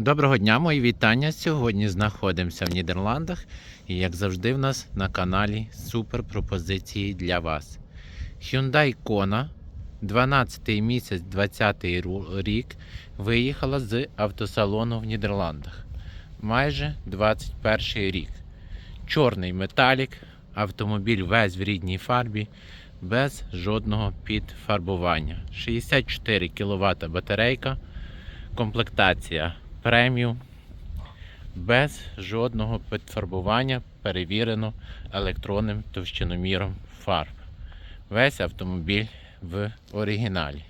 Доброго дня, мої вітання. Сьогодні знаходимося в Нідерландах і, як завжди, в нас на каналі супер пропозиції для вас. Hyundai Kona, 12 місяць, 20 рік, виїхала з автосалону в Нідерландах. Майже 21 рік. Чорний металік, автомобіль весь в рідній фарбі, без жодного підфарбування. 64 кВт батарейка, комплектація преміум, без жодного підфарбування, перевірено електронним товщиноміром фарб. Весь автомобіль в оригіналі.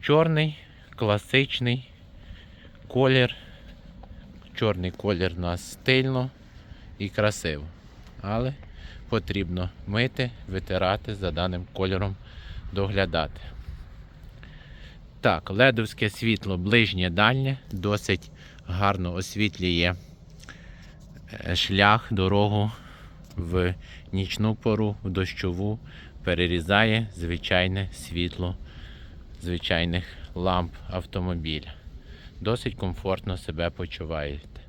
Чорний, класичний колір. Чорний колір у нас стильно і красиво. Але потрібно мити, витирати за даним кольором, доглядати. Так, ледовське світло ближнє дальнє, досить гарно освітлює е, шлях, дорогу в нічну пору, в дощову, перерізає звичайне світло звичайних ламп автомобіля. Досить комфортно себе почуваєте.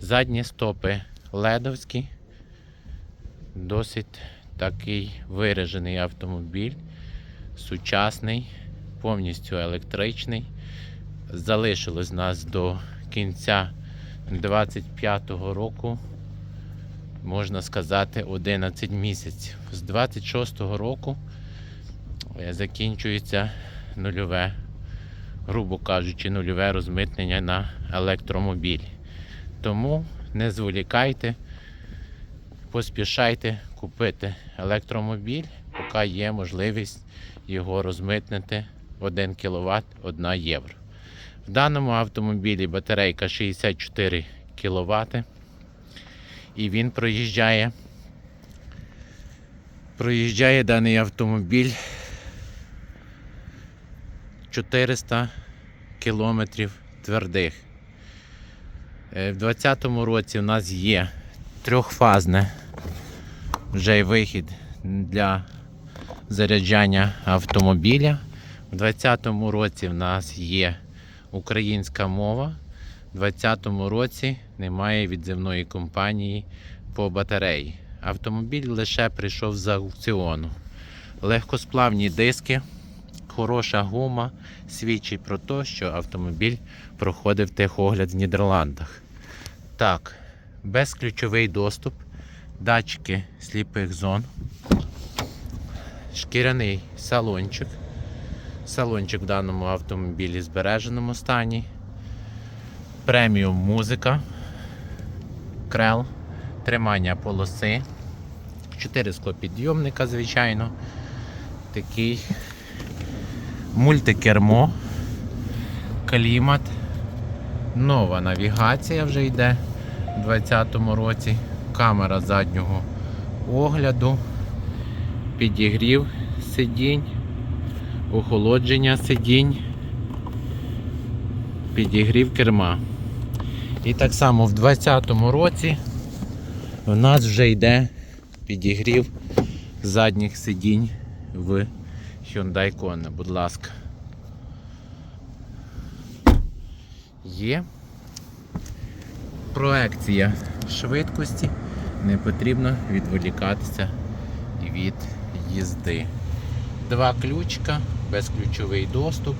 Задні стопи ледовські, досить такий виражений автомобіль, сучасний повністю електричний. Залишилось нас до кінця 25-го року, можна сказати, 11 місяців. З 26-го року е, закінчується нульове, грубо кажучи, нульове розмитнення на електромобілі. Тому не зволікайте, поспішайте купити електромобіль, поки є можливість його розмитнити 1 кВт 1 євро. В даному автомобілі батарейка 64 кВт. І він проїжджає. Проїжджає даний автомобіль 400 кілометрів твердих. Е, В 2020 році у нас є трьохфазне вже й вихід для заряджання автомобіля. У 2020 році в нас є українська мова. У 2020 році немає відзивної компанії по батареї. Автомобіль лише прийшов з аукціону. Легкосплавні диски, хороша гума свідчить про те, що автомобіль проходив техогляд в Нідерландах. Так, безключовий доступ, датчики сліпих зон, шкіряний салончик. Салончик в даному автомобілі в збереженому стані. Преміум музика. Крел. Тримання полоси. 4 склопідйомника, звичайно. Такий мультикермо. Клімат. Нова навігація вже йде у 2020 році. Камера заднього огляду. Підігрів сидінь охолодження сидінь, підігрів керма. І так само в 2020 році в нас вже йде підігрів задніх сидінь в Hyundai Kona, будь ласка. Є проекція швидкості, не потрібно відволікатися від їзди. Два ключка, безключовий доступ,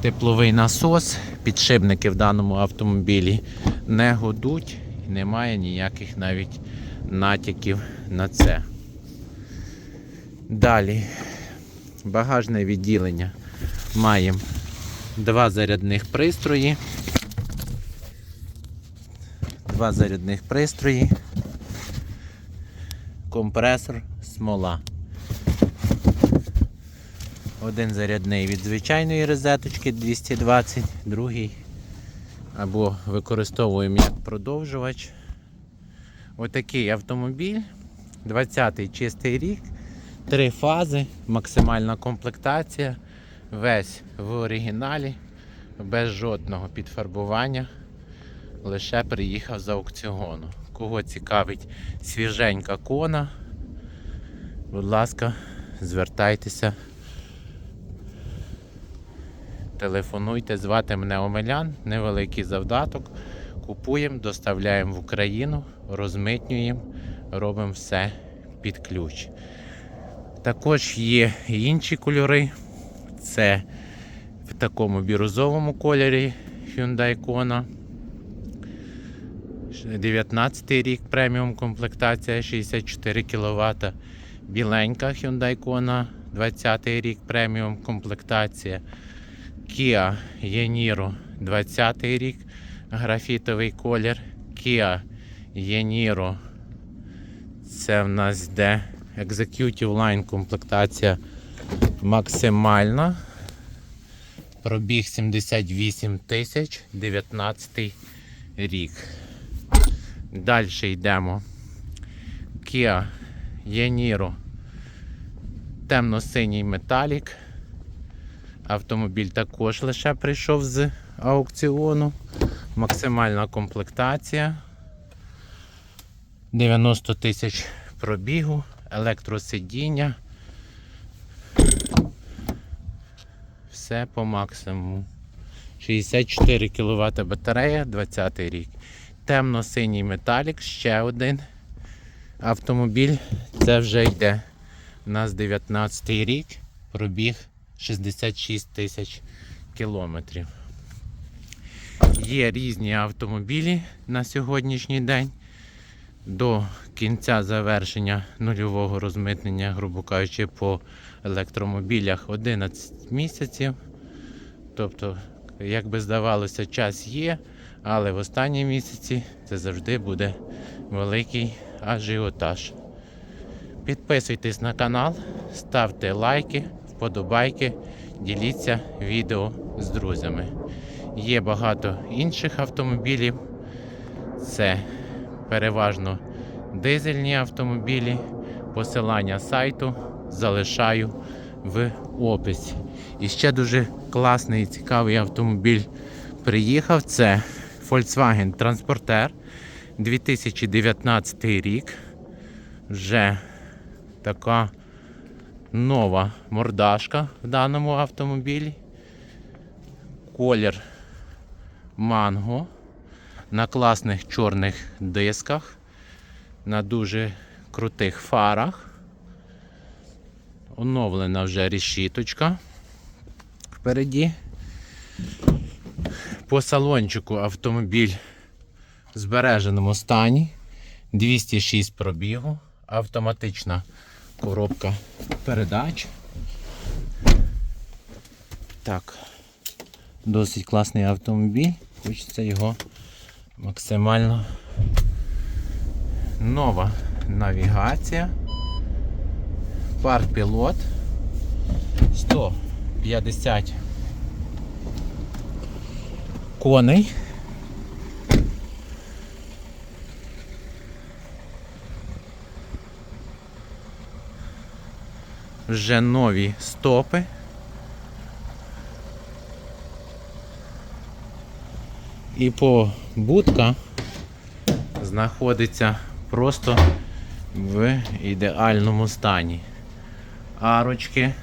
тепловий насос, підшипники в даному автомобілі не годуть і немає ніяких навіть натяків на це. Далі багажне відділення. Маємо два зарядних пристрої. Два зарядних пристрої, компресор, смола. Один зарядний від звичайної розеточки 220, другий або використовуємо як продовжувач. Отакий автомобіль, 20-й чистий рік, три фази, максимальна комплектація, весь в оригіналі, без жодного підфарбування. Лише приїхав з аукціону. Кого цікавить свіженька кона, будь ласка, звертайтеся телефонуйте, звати мене Омелян, невеликий завдаток. Купуємо, доставляємо в Україну, розмитнюємо, робимо все під ключ. Також є інші кольори. Це в такому бірузовому кольорі Hyundai Kona. 19 рік преміум комплектація 64 кВт. Біленька Hyundai Kona 20 рік преміум комплектація. Kia Yeniro 20 рік графітовий колір. Kia Yeniro. Це в нас йде Executive Line комплектація максимальна. Пробіг 78 тисяч 19 рік. Далі йдемо. Kia Yeniro. Темно-синій металік. Автомобіль також лише прийшов з аукціону. Максимальна комплектація. 90 тисяч пробігу, електросидіння. Все по максимуму. 64 кВт батарея, 20 рік. Темно-синій металік, ще один автомобіль. Це вже йде. У нас 19 рік, пробіг 66 тисяч кілометрів. Є різні автомобілі на сьогоднішній день. До кінця завершення нульового розмитнення, грубо кажучи, по електромобілях 11 місяців. Тобто, як би здавалося, час є, але в останні місяці це завжди буде великий ажіотаж. Підписуйтесь на канал, ставте лайки, вподобайки, діліться відео з друзями. Є багато інших автомобілів. Це переважно дизельні автомобілі. Посилання сайту залишаю в описі. І ще дуже класний і цікавий автомобіль приїхав. Це Volkswagen Transporter 2019 рік. Вже така нова мордашка в даному автомобілі. Колір манго на класних чорних дисках, на дуже крутих фарах. Оновлена вже решіточка впереді. По салончику автомобіль в збереженому стані. 206 пробігу, автоматична коробка передач. Так, досить класний автомобіль. Хочеться його максимально нова навігація. Парк пілот 150 коней. Вже нові стопи. І по будка знаходиться просто в ідеальному стані. Арочки.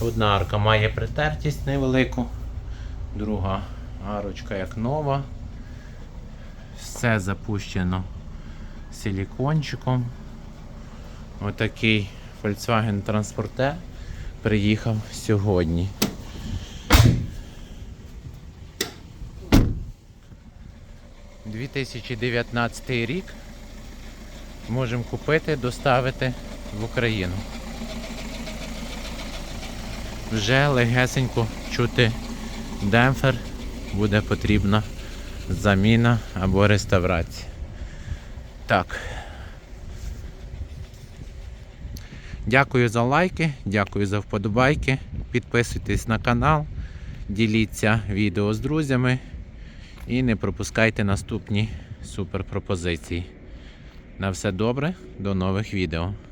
Одна арка має притертість невелику, друга арочка як нова. Все запущено силікончиком. Отакий Volkswagen Transporter приїхав сьогодні. – 2019 рік можемо купити, доставити в Україну. Вже легесенько чути демпфер, буде потрібна заміна або реставрація. Так. Дякую за лайки, дякую за вподобайки. Підписуйтесь на канал, діліться відео з друзями і не пропускайте наступні суперпропозиції. На все добре, до нових відео.